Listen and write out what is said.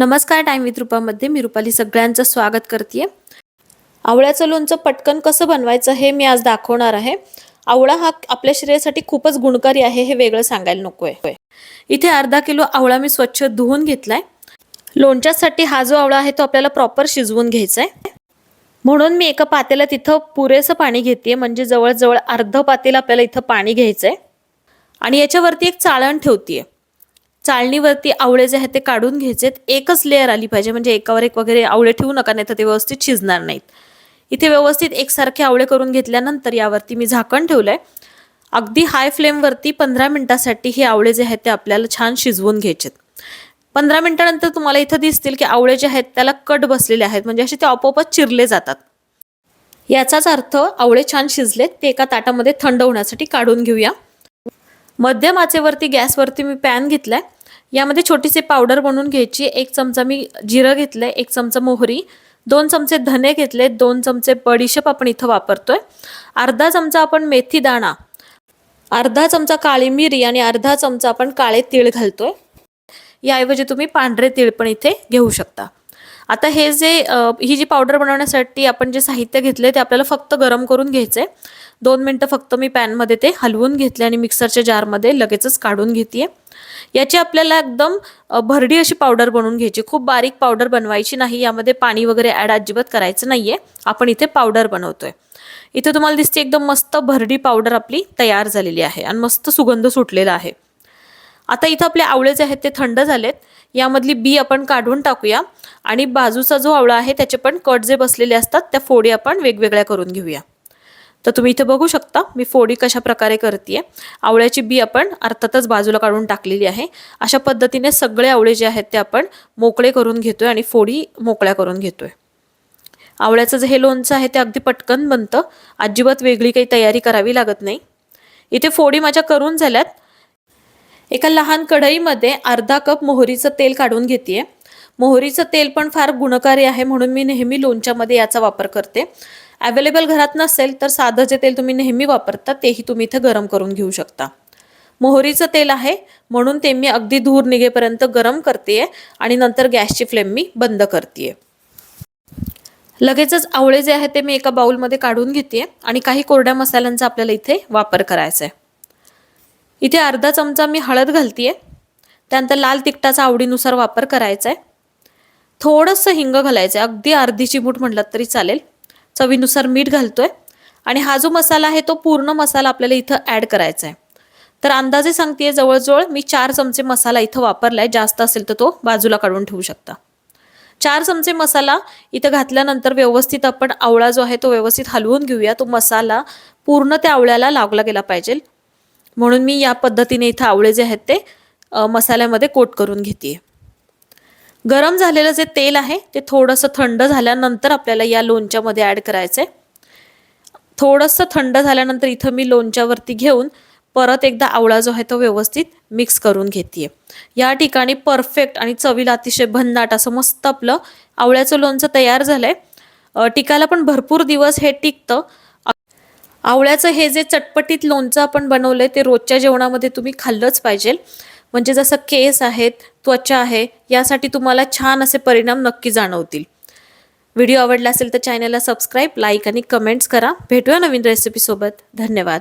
नमस्कार time with रुपामध्ये मी रुपाली सगळ्यांचं स्वागत करते आवळ्याचं लोणचं पटकन कसं बनवायचं हे मी आज दाखवणार आहे. आवळा हा आपल्या शरीरासाठी खूपच गुणकारी आहे हे वेगळं सांगायला नको आहे इथे अर्धा किलो आवळा मी स्वच्छ धुवून घेतलाय. लोणच्यासाठी हा जो आवळा आहे तो आपल्याला प्रॉपर शिजवून घ्यायचा आहे म्हणून मी एका पातेला तिथं पुरेसं पाणी घेते म्हणजे जवळजवळ अर्ध पातेला आपल्याला इथं पाणी घ्यायचं आहे आणि याच्यावरती एक चाळण ठेवतीये. चाळणीवरती आवळे जे आहेत ते काढून घ्यायचेत. एकच लेअर आली पाहिजे म्हणजे एकावर एक वगैरे आवळे ठेवू नका नाही तर ते व्यवस्थित शिजणार नाहीत. इथे व्यवस्थित एकसारखे आवळे करून घेतल्यानंतर यावरती मी झाकण ठेवलं आहे अगदी हाय फ्लेमवरती पंधरा मिनटासाठी हे आवळे जे आहेत ते आपल्याला छान शिजवून घ्यायचेत. पंधरा मिनटानंतर तुम्हाला इथं दिसतील की आवळे जे आहेत त्याला कट बसलेले आहेत म्हणजे असे ते आपोआपच चिरले जातात. याचाच अर्थ आवळे छान शिजलेत ते एका ताटामध्ये थंड होण्यासाठी काढून घेऊया. मध्यम आचेवरती गॅसवरती मी पॅन घेतलाय. यामध्ये छोटीशी पावडर बनवून घ्यायची. एक चमचा मी जिरं घेतलं आहे एक चमचा मोहरी दोन चमचे धने घेतले दोन चमचे बडीशेप आपण इथं वापरतोय. अर्धा चमचा आपण मेथी दाणा अर्धा चमचा काळी मिरी आणि अर्धा चमचा आपण काळे तीळ घालतोय. याऐवजी तुम्ही पांढरे तीळ पण इथे घेऊ शकता. आता हे जे ही जी पावडर बनवण्यासाठी आपण जे साहित्य घेतले ते आपल्याला फक्त गरम करून घ्यायचं आहे दोन मिनटं फक्त मी पॅनमध्ये ते हलवून घेतले आणि मिक्सरच्या जारमध्ये लगेचच काढून घेते याची आपल्याला एकदम भरडी अशी पावडर बनवून घ्यायची. खूप बारीक पावडर बनवायची नाही यामध्ये पाणी वगैरे ॲड अजिबात करायचं नाही आहे आपण इथे पावडर बनवतोय. इथे तुम्हाला दिसते एकदम मस्त भरडी पावडर आपली तयार झालेली आहे आणि मस्त सुगंध सुटलेला आहे. आता इथं आपले आवळे जे आहेत ते थंड झालेत. यामधली बी आपण काढून टाकूया आणि बाजूचा जो आवळा आहे त्याचे पण कट जे बसलेले असतात त्या फोडी आपण वेगवेगळ्या करून घेऊया. तर तुम्ही इथे बघू शकता मी फोडी कशा प्रकारे करते आवळ्याची बी आपण अर्थातच बाजूला काढून टाकलेली आहे. अशा पद्धतीने सगळे आवळे जे आहेत ते आपण मोकळे करून घेतोय आणि फोडी मोकळ्या करून घेतोय. आवळ्याचं जे हे लोणचं आहे ते अगदी पटकन बनतं. अजिबात वेगळी काही तयारी करावी लागत नाही. इथे फोडी माझ्या करून झाल्यात. एका लहान कढईमध्ये अर्धा कप मोहरीचं तेल काढून घेते मोहरीचं तेल पण फार गुणकारी आहे म्हणून मी नेहमी लोणच्यामध्ये याचा वापर करते. अवेलेबल घरात नसेल तर साधं जे तेल तुम्ही नेहमी वापरता तेही तुम्ही इथं गरम करून घेऊ शकता. मोहरीचं तेल आहे म्हणून ते मी अगदी धूर निघेपर्यंत गरम करते आणि नंतर गॅसची फ्लेम मी बंद करते लगेचच आवळे जे आहेत ते मी एका बाउलमध्ये काढून घेते आणि काही कोरड्या मसाल्यांचा आपल्याला इथे वापर करायचा आहे इथे अर्धा चमचा मी हळद घालते त्यानंतर लाल तिखटाचा आवडीनुसार वापर करायचा आहे थोडंसं हिंग घालायचं आहे अगदी अर्धी चिमूट म्हटलं तरी चालेल. चवीनुसार मीठ घालतोय. आणि हा जो मसाला आहे तो पूर्ण मसाला आपल्याला इथं ॲड करायचा आहे तर अंदाजे सांगते जवळजवळ मी चार चमचे मसाला इथं वापरलाय. जास्त असेल तर तो बाजूला काढून ठेवू शकता. चार चमचे मसाला इथं घातल्यानंतर व्यवस्थित आपण आवळा जो आहे तो व्यवस्थित हलवून घेऊया. तो मसाला पूर्ण त्या आवळ्याला लागला गेला पाहिजे. म्हणून मी या पद्धतीने इथं आवळे जे आहेत ते मसाल्यामध्ये कोट करून घेते गरम झालेलं जे तेल आहे ते थोडंसं थंड झाल्यानंतर आपल्याला या लोणच्यामध्ये ॲड करायचं आहे थोडंसं थंड झाल्यानंतर इथं मी लोणच्यावरती घेऊन परत एकदा आवळा जो आहे तो व्यवस्थित मिक्स करून घेते या ठिकाणी परफेक्ट आणि चवीला अतिशय भन्नाट असं मस्त आपलं आवळ्याचं लोणचं तयार झालंय. टिकायला पण भरपूर दिवस हे टिकतं. आवळ्याचं हे जे चटपटीत लोणचं आपण बनवलंय ते रोजच्या जेवणामध्ये तुम्ही खाल्लंच पाहिजे म्हणजे जसं केस आहेत त्वचा आहे यासाठी तुम्हाला छान असे परिणाम नक्की जाणवतील. व्हिडिओ आवडला असेल तर चॅनलला सबस्क्राईब लाईक आणि कमेंट्स करा. भेटूया नवीन रेसिपीसोबत धन्यवाद.